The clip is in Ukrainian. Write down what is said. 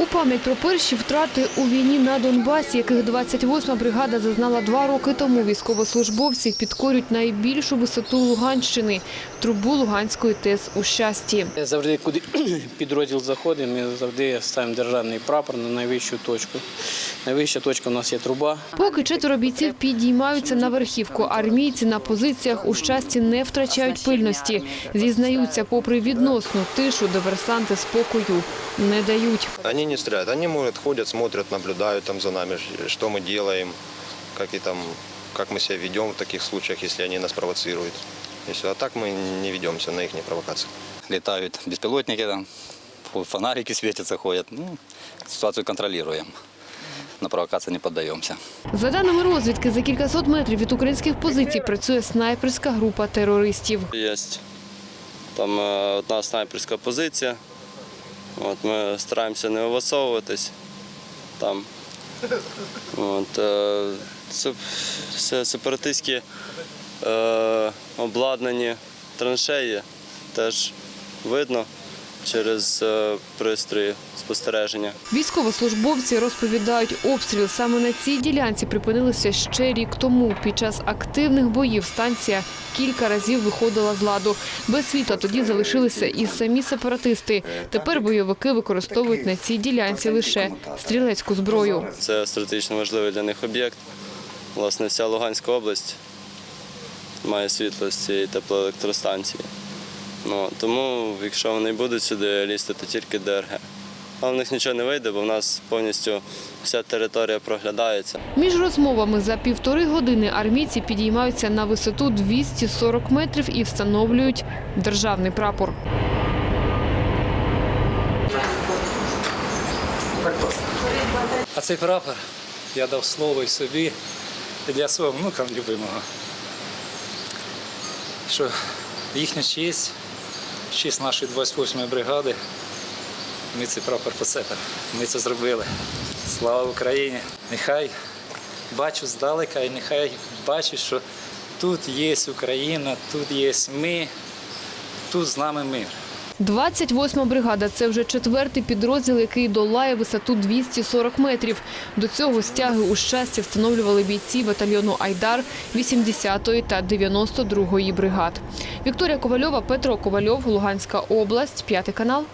У пам'ять про перші втрати у війні на Донбасі, яких 28-ма бригада зазнала два роки тому, військовослужбовці підкорюють найбільшу висоту Луганщини – трубу Луганської ТЕС у щасті. Завжди, куди підрозділ заходить, ми завжди ставимо державний прапор на найвищу точку. Найвища точка у нас є труба. Поки четверо бійців підіймаються на верхівку, армійці на позиціях у щасті не втрачають пильності. Зізнаються, попри відносну тишу, диверсанти спокою не дають Они не стреляют, они, может, ходят, смотрят, наблюдают там за нами, что мы делаем, как, и там, как мы себя ведем в таких случаях, если они нас провоцируют. И все. А так мы не ведемся на их провокации. летают беспилотники, там, фу- фонарики светятся, ходят. Ну, ситуацию контролируем. На провокации не поддаемся. За даними розвідки, за кількасот метрів від українських позицій працює снайперська група терористів. Є там е, одна снайперська позиція. От, ми стараємося не висовуватись там. От, е, це сепаратистські е, обладнані траншеї теж видно через е, пристрої спостереження. Військовослужбовці розповідають, обстріли саме на цій ділянці припинилися ще рік тому. Під час активних боїв станція кілька разів виходила з ладу. Без світла тоді залишилися і самі сепаратисти. Тепер бойовики використовують на цій ділянці лише стрілецьку зброю. Це стратегічно важливий для них об'єкт. Власне, вся Луганська область має світло з цієї теплоелектростанції. Ну, тому, якщо вони будуть сюди лізти, то тільки ДРГ. Але в них нічого не вийде, бо в нас повністю вся територія проглядається. Між розмовами за півтори години армійці підіймаються на висоту 240 метрів і встановлюють державний прапор. А цей прапор я дав слово і собі, і для свого внука любимого. Що їхню честь, в честь нашої 28-ї бригади, ми цей прапор поцепили. Ми це зробили. Слава Україні! Нехай бачу здалека і нехай бачу, що тут є Україна, тут є ми, тут з нами мир. 28-ма бригада – це вже четвертий підрозділ, який долає висоту 240 метрів. До цього стяги у щасті встановлювали бійці батальйону «Айдар» 80-ї та 92-ї бригад. Вікторія Ковальова, Петро Ковальов, Луганська область, п'ятий канал.